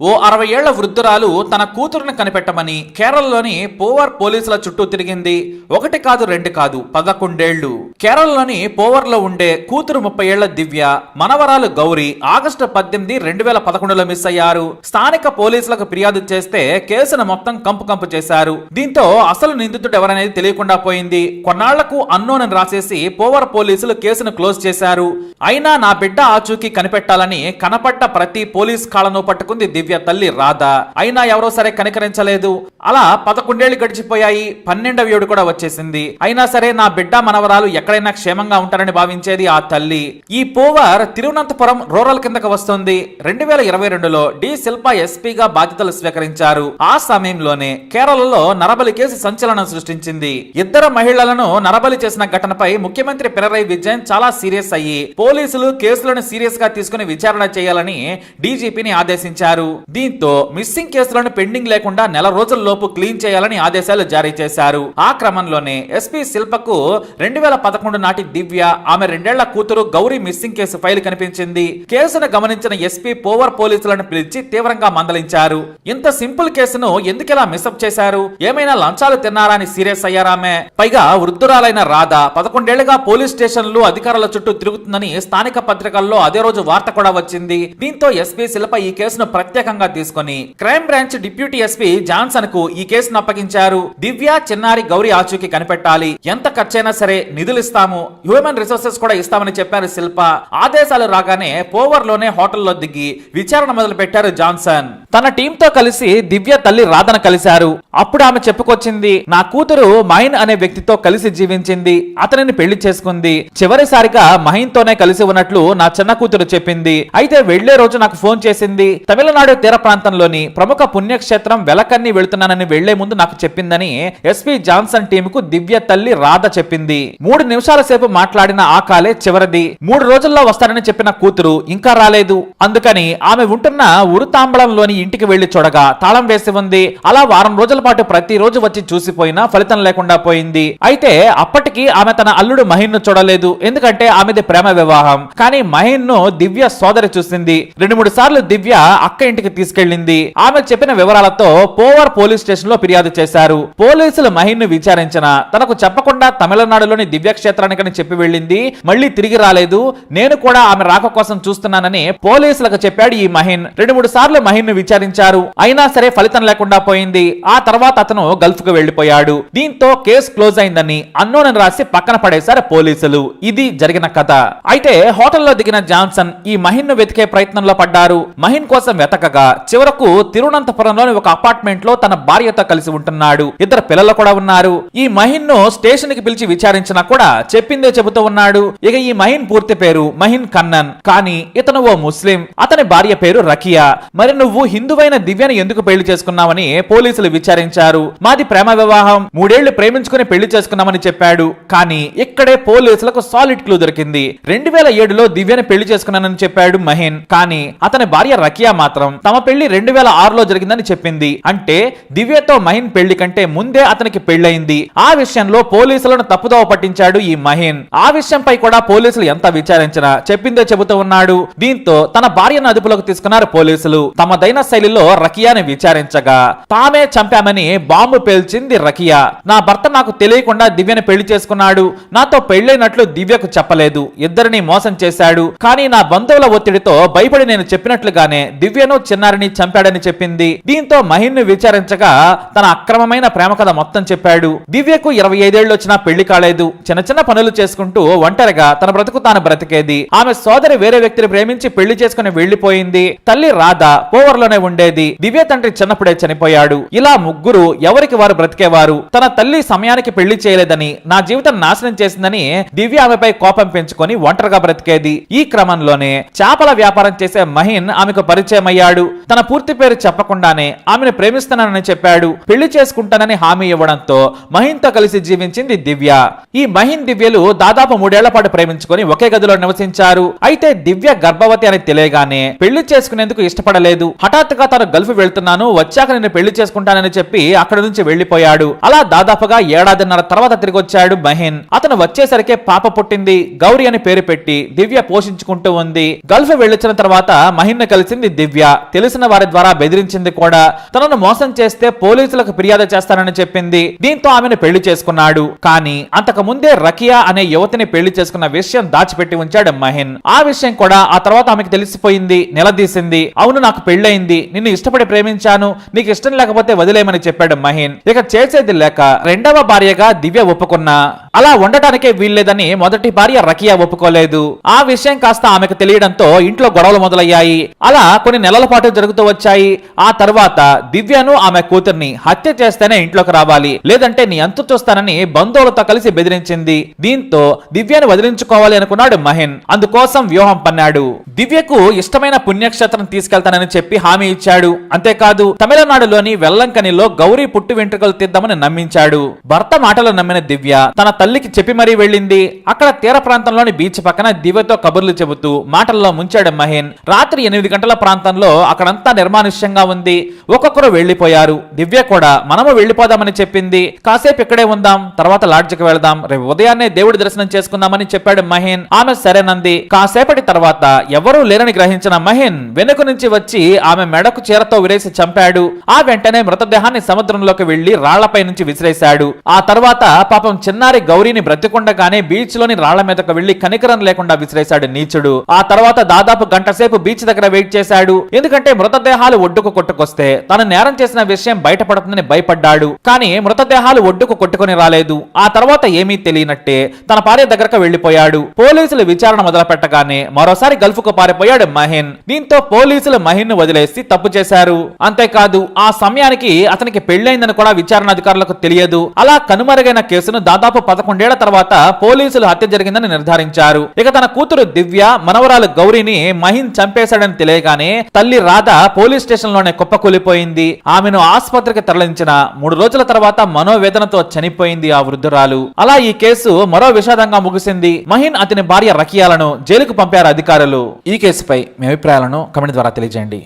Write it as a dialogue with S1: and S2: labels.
S1: ఓ అరవై ఏళ్ళ వృద్ధురాలు తన కూతురుని కనిపెట్టమని కేరళలోని పోవర్ పోలీసుల చుట్టూ తిరిగింది. ఒకటి కాదు రెండు కాదు పదకొండేళ్ళు. కేరళలోని పోవర్లో ఉండే కూతురు ముప్పై ఏళ్ళ దివ్య మనవరాలు గౌరీ ఆగస్టు పద్దెనిమిది రెండు వేల పదకొండులో మిస్ అయ్యారు. స్థానిక పోలీసులకు ఫిర్యాదు చేస్తే కేసును మొత్తం కంపు కంపు చేశారు. దీంతో అసలు నిందితుడు ఎవరనేది తెలియకుండా పోయింది. కొన్నాళ్ళకు అన్నోన్ అని రాసేసి పోవర్ పోలీసులు కేసును క్లోజ్ చేశారు. అయినా నా బిడ్డ ఆచూకీ కనిపెట్టాలని కనపడ్డ ప్రతి పోలీస్ కాళ్ళను పట్టుకుంది దివ్య తల్లి రాధ. అయినా ఎవరో సరే కనికరించలేదు. అలా పదకొండేళ్ళు గడిచిపోయాయి. పన్నెండవ ఏడు కూడా వచ్చేసింది. అయినా సరే నా బిడ్డ మనవరాలు ఎక్కడైనా క్షేమంగా ఉంటారని భావించేది ఆ తల్లి. ఈ పోవర్ తిరువనంతపురం రూరల్ కిందకు వస్తుంది. రెండు వేల ఇరవై రెండులో డి శిల్ప ఎస్పీగా బాధ్యతలు స్వీకరించారు. ఆ సమయంలోనే కేరళలో నరబలి కేసు సంచలనం సృష్టించింది. ఇద్దరు మహిళలను నరబలి చేసిన ఘటనపై ముఖ్యమంత్రి పినరై విజయన్ చాలా సీరియస్ అయ్యి పోలీసులు కేసులను సీరియస్గా తీసుకుని విచారణ చేయాలని డీజీపీని ఆదేశించారు. దీంతో మిస్సింగ్ కేసులను పెండింగ్ లేకుండా నెల రోజుల్లోపు క్లీన్ చేయాలని ఆదేశాలు జారీ చేశారు. ఆ క్రమంలోనే ఎస్పీ శిల్పకు రెండు వేల పదకొండు నాటి దివ్య. ఆమె రెండేళ్ళ కూతురు గౌరీ మిస్సింగ్ కేసు ఫైల్ కనిపించింది. కేసును గమనించిన ఎస్పీ పోవర్ పోలీసులను పిలిచి తీవ్రంగా మందలించారు. ఇంత సింపుల్ కేసును ఎందుకిలా మిస్అప్ చేశారు? ఏమైనా లంచాలు తిన్నారా అని సీరియస్ అయ్యారామె పైగా వృద్ధురాలైన రాధ పదకొండేళ్ళుగా పోలీస్ స్టేషన్లు అధికారుల చుట్టూ తిరుగుతుందని స్థానిక పత్రికల్లో అదే రోజు వార్త కూడా వచ్చింది. దీంతో ఎస్పీ శిల్ప ఈ కేసును ప్రత్యేకంగా తీసుకొని క్రైమ్ బ్రాంచ్ డిప్యూటీ ఎస్పీ జాన్సన్కు ఈ కేసును అప్పగించారు. దివ్య చిన్నారి గౌరీ ఆచూకీ కనిపెట్టాలి. ఎంత ఖర్చైనా సరే నిధులు ఇస్తాము. హ్యూమన్ రిసోర్సెస్ కూడా ఇస్తామని చెప్పారు శిల్ప. ఆదేశాలు రాగానే పోవర్లోనే హోటల్లో దిగి విచారణ మొదలు పెట్టారు జాన్సన్. తన టీంతో కలిసి దివ్య తల్లి రాధన కలిశారు. అప్పుడు ఆమె చెప్పుకొచ్చింది నా కూతురు మైన్ అనే వ్యక్తితో కలిసి జీవించింది అతనిని పెళ్ళి చేసుకుంది. చివరిసారిగా మహిన్ తోనే కలిసి ఉన్నట్లు నా చిన్న కూతురు చెప్పింది. అయితే వెళ్ళే రోజు నాకు ఫోన్ చేసింది తమిళనాడు తీర ప్రాంతంలోని ప్రముఖ పుణ్యక్షేత్రం వెలకన్ని వెళుతున్నానని వెళ్ళే ముందు నాకు చెప్పిందని ఎస్పీ జాన్సన్ టీం కు దివ్య తల్లి రాధ చెప్పింది. మూడు నిమిషాల సేపు మాట్లాడిన ఆ కాలే చివరిది. మూడు రోజుల్లో వస్తానని చెప్పిన కూతురు ఇంకా రాలేదు. అందుకని ఆమె ఉంటున్న ఉరుతాంబళంలోని ఇంటికి వెళ్ళి చూడగా తాళం వేసి ఉంది. అలా వారం రోజుల పాటు ప్రతిరోజు వచ్చి చూసిపోయినా ఫలితం లేకుండా పోయింది. అయితే అప్పటికి ఆమె తన అల్లుడు మహిన్ను చూడలేదు. ఎందుకంటే ఆమెది ప్రేమ వివాహం. కానీ మహిన్ను దివ్య సోదరి చూసింది. రెండు మూడు సార్లు దివ్య అక్క ఇంటికి తీసుకెళ్ళింది ఆమె చెప్పిన వివరాలతో పోవర్ పోలీస్ స్టేషన్లో ఫిర్యాదు చేశారు. పోలీసులు మహిన్ను విచారించిన తనకు చెప్పకుండా తమిళనాడులోని దివ్య క్షేత్రానికని చెప్పి వెళ్ళింది. మళ్ళీ తిరిగి రాలేదు. నేను కూడా ఆమె రాక కోసం చూస్తున్నానని పోలీసులకు చెప్పాడు ఈ మహిన్. రెండు మూడు సార్లు మహిన్ను విచారించారు. అయినా సరే ఫలితం లేకుండా పోయింది. ఆ తర్వాత అతను గల్ఫ్కు వెళ్ళిపోయాడు దీంతో కేసు క్లోజ్ అయిందని అన్నోన్ అని రాసి పక్కన పడేశారు పోలీసులు. ఇది జరిగిన కథ. అయితే హోటల్లో దిగిన జాన్సన్ ఈ మహిన్ను వెతికే ప్రయత్నంలో పడ్డారు. మహిన్ కోసం వెతకగా చివరకు తిరువనంతపురంలోని ఒక అపార్ట్మెంట్లో తన భార్యతో కలిసి ఉంటున్నాడు. ఇద్దరు పిల్లలు కూడా ఉన్నారు. ఈ మహిన్ను స్టేషన్కి పిలిచి విచారించినా కూడా చెప్పిందే చెబుతూ ఉన్నాడు. ఇక ఈ మహిన్ పూర్తి పేరు మహిన్ కన్నన్. కానీ ఇతను ఓ ముస్లిం. అతని భార్య పేరు రకియా. మరి నువ్వు హిందువైన దివ్యను ఎందుకు పెళ్ళి చేసుకున్నామని పోలీసులు విచారించారు. మాది ప్రేమ వివాహం. మూడేళ్ళు ప్రేమించుకుని పెళ్ళి చేసుకున్నామని చెప్పాడు. కానీ ఇక్కడే పోలీసులకు సాలిడ్ క్లూ దొరికింది. రెండు వేల ఏడులో దివ్యను పెళ్ళి చేసుకున్నానని చెప్పాడు మహేన్. కానీ అతని భార్య రకియా మాత్రం తమ పెళ్ళి రెండు వేల ఆరులో జరిగిందని చెప్పింది. అంటే దివ్యతో మహిన్ పెళ్ళి కంటే ముందే అతనికి పెళ్ళయింది ఆ విషయంలో పోలీసులను తప్పుదోవ పట్టించాడు ఈ మహిన్. ఆ విషయంపై కూడా పోలీసులు ఎంత విచారించినా చెప్పిందో చెబుతూ ఉన్నాడు. దీంతో తన భార్యను అదుపులోకి తీసుకున్నారు పోలీసులు. తమదైన శైలిలో రకియాని విచారించగా తామే చంపామని బాంబు పేల్చింది రకియా. నా భర్త నాకు తెలియకుండా దివ్యని పెళ్ళి చేసుకున్నాడు. నాతో పెళ్ళైనట్లు దివ్యకు చెప్పలేదు. ఇద్దరిని మోసం చేశాడు. కానీ నా బంధువుల ఒత్తిడితో భయపడి నేను చెప్పినట్లుగానే దివ్యను చిన్నారిని చంపాడని చెప్పింది. దీంతో మహిన్ను విచారించగా తన అక్రమమైన ప్రేమ కథ మొత్తం చెప్పాడు. దివ్యకు ఇరవై ఐదేళ్ళు వచ్చినా పెళ్ళి కాలేదు. చిన్న చిన్న పనులు చేసుకుంటూ ఒంటరిగా తన బ్రతుకు తాను బ్రతికేది. ఆమె సోదరి వేరే వ్యక్తిని ప్రేమించి పెళ్ళి చేసుకుని వెళ్ళిపోయింది తల్లి రాధ పోవర్లోనే ఉండేది. దివ్య తండ్రి చిన్నప్పుడే చనిపోయాడు. ఇలా ముగ్గురు ఎవరికి వారు బ్రతికేవారు? తన తల్లి సమయానికి పెళ్ళి చేయలేదని నా జీవితం నాశనం చేసిందని దివ్య ఆమెపై కోపం పెంచుకొని ఒంటరిగా బ్రతికేది. ఈ క్రమంలోనే చేపల వ్యాపారం చేసే మహిన్ ఆమెకు పరిచయం అయ్యాడు తన పూర్తి పేరు చెప్పకుండానే ఆమెను ప్రేమిస్తున్నానని చెప్పాడు. పెళ్ళి చేసుకుంటానని హామీ ఇవ్వడంతో మహిన్తో కలిసి జీవించింది దివ్య. ఈ మహిన్ దివ్యలు దాదాపు మూడేళ్ళ పాటు ప్రేమించుకొని ఒకే గదిలో నివసించారు. అయితే దివ్య గర్భవతి అని తెలియగానే పెళ్ళి చేసుకునేందుకు ఇష్టపడలేదు. హఠాత్ హఠాత్తుగా తను గల్ఫ్ వెళ్తున్నాను వచ్చాక నేను పెళ్ళి చేసుకుంటానని చెప్పి అక్కడ నుంచి వెళ్ళిపోయాడు అలా దాదాపుగా ఏడాదిన్నర తర్వాత తిరిగి వచ్చాడు మహిన్. అతను వచ్చేసరికి పాప పుట్టింది గౌరీ అని పేరు పెట్టి దివ్య పోషించుకుంటూ ఉంది. గల్ఫ్ వెళ్ళొచ్చిన తర్వాత మహిన్ కలిసింది దివ్య. తెలిసిన వారి ద్వారా బెదిరించింది కూడా. తనను మోసం చేస్తే పోలీసులకు ఫిర్యాదు చేస్తానని చెప్పింది. దీంతో ఆమెను పెళ్ళి చేసుకున్నాడు. కానీ అంతకు ముందే రకియా అనే యువతిని పెళ్ళి చేసుకున్న విషయం దాచిపెట్టి ఉంచాడు మహిన్. ఆ విషయం కూడా ఆ తర్వాత ఆమెకు తెలిసిపోయింది నిలదీసింది. అవును నాకు పెళ్ళయింది. నిన్ను ఇష్టపడి ప్రేమించాను. నీకు ఇష్టం లేకపోతే వదిలేయమని చెప్పాడు మహిన్. ఇక చేసేది లేక రెండవ భార్యగా దివ్య ఒప్పుకున్నా. అలా ఉండటానికే వీల్లేదని మొదటి భార్య రకియా ఒప్పుకోలేదు. ఆ విషయం కాస్త ఆమెకు తెలియడంతో ఇంట్లో గొడవలు మొదలయ్యాయి. అలా కొన్ని నెలల పాటు జరుగుతూ వచ్చాయి. ఆ తర్వాత దివ్యను ఆమె కూతుర్ని హత్య చేస్తేనే ఇంట్లోకి రావాలి. లేదంటే నీ అంతు చూస్తానని బంధువులతో కలిసి బెదిరించింది. దీంతో దివ్యను వదిలించుకోవాలి అనుకున్నాడు మహిన్. అందుకోసం వ్యూహం పన్నాడు. దివ్యకు ఇష్టమైన పుణ్యక్షేత్రం తీసుకెళ్తానని చెప్పి హామీ ఇచ్చాడు. అంతేకాదు తమిళనాడులోని వెల్లంకనిలో గౌరీ పుట్టు వెంట్రుకలు తీద్దామని నమ్మించాడు. భర్త మాటలు నమ్మిన దివ్య తన తల్లికి చెప్పి మరీ వెళ్ళింది. అక్కడ తీర ప్రాంతంలోని బీచ్ పక్కన దివ్యతో కబుర్లు చెబుతూ మాటల్లో ముంచాడు మహేన్. రాత్రి ఎనిమిది గంటల ప్రాంతంలో అక్కడంతా నిర్మానుష్యంగా ఉంది. ఒక్కొక్కరు వెళ్ళిపోయారు దివ్య కూడా మనము వెళ్ళిపోదామని చెప్పింది. కాసేపు ఇక్కడే ఉందాం. తర్వాత లాడ్జికి వెళదాం. రేపు ఉదయాన్నే దేవుడి దర్శనం చేసుకుందామని చెప్పాడు మహేన్. ఆమె సరేనంది. కాసేపటి తర్వాత ఎవరూ లేరని గ్రహించిన మహేన్ వెనుక నుంచి వచ్చి ఆమె మెడకు చీరతో విరేసి చంపాడు. ఆ వెంటనే మృతదేహాన్ని సముద్రంలోకి వెళ్ళి రాళ్ళపై నుంచి విసిరేశాడు. ఆ తర్వాత పాపం చిన్నారి గౌరీని బ్రతికుండగానే బీచ్లోని రాళ్ళ మీదకు వెళ్ళి కనికరం లేకుండా విసిరేశాడు నీచుడు. ఆ తర్వాత దాదాపు గంట సేపు బీచ్ దగ్గర వెయిట్ చేశాడు. ఎందుకంటే మృతదేహాలు ఒడ్డుకు కొట్టుకొస్తే తను నేరం చేసిన విషయం బయటపడుతుందని భయపడ్డాడు. కానీ మృతదేహాలు ఒడ్డుకు కొట్టుకుని రాలేదు. ఆ తర్వాత ఏమీ తెలియనట్టే తన భార్య దగ్గరకు వెళ్ళిపోయాడు పోలీసులు విచారణ మొదలు పెట్టగానే మరోసారి గల్ఫ్కు పారిపోయాడు మహిన్. దీంతో పోలీసులు మహిన్ను వదిలేసి తప్పు చేశారు. అంతేకాదు ఆ సమయానికి అతనికి పెళ్ళైందని కూడా విచారణ అధికారులకు తెలియదు. అలా కనుమరుగైన కేసును దాదాపు పదకొండేళ్ళ తర్వాత పోలీసులు హత్య జరిగిందని నిర్ధారించారు. ఇక తన కూతురు దివ్య మనవరాలు గౌరీని మహిన్ చంపేశాడని తెలియగానే తల్లి రాధ పోలీస్ స్టేషన్లోనే కుప్పకూలిపోయింది. ఆమెను ఆసుపత్రికి తరలించిన మూడు రోజుల తర్వాత మనోవేదనతో చనిపోయింది ఆ వృద్ధురాలు. అలా ఈ కేసు మరో విషాదంగా ముగిసింది. మహిన్ అతని భార్య రకియాలను జైలుకు పంపారు అధికారులు. ఈ కేసుపై మీ అభిప్రాయాలను కమెంట్ ద్వారా తెలియజేయండి.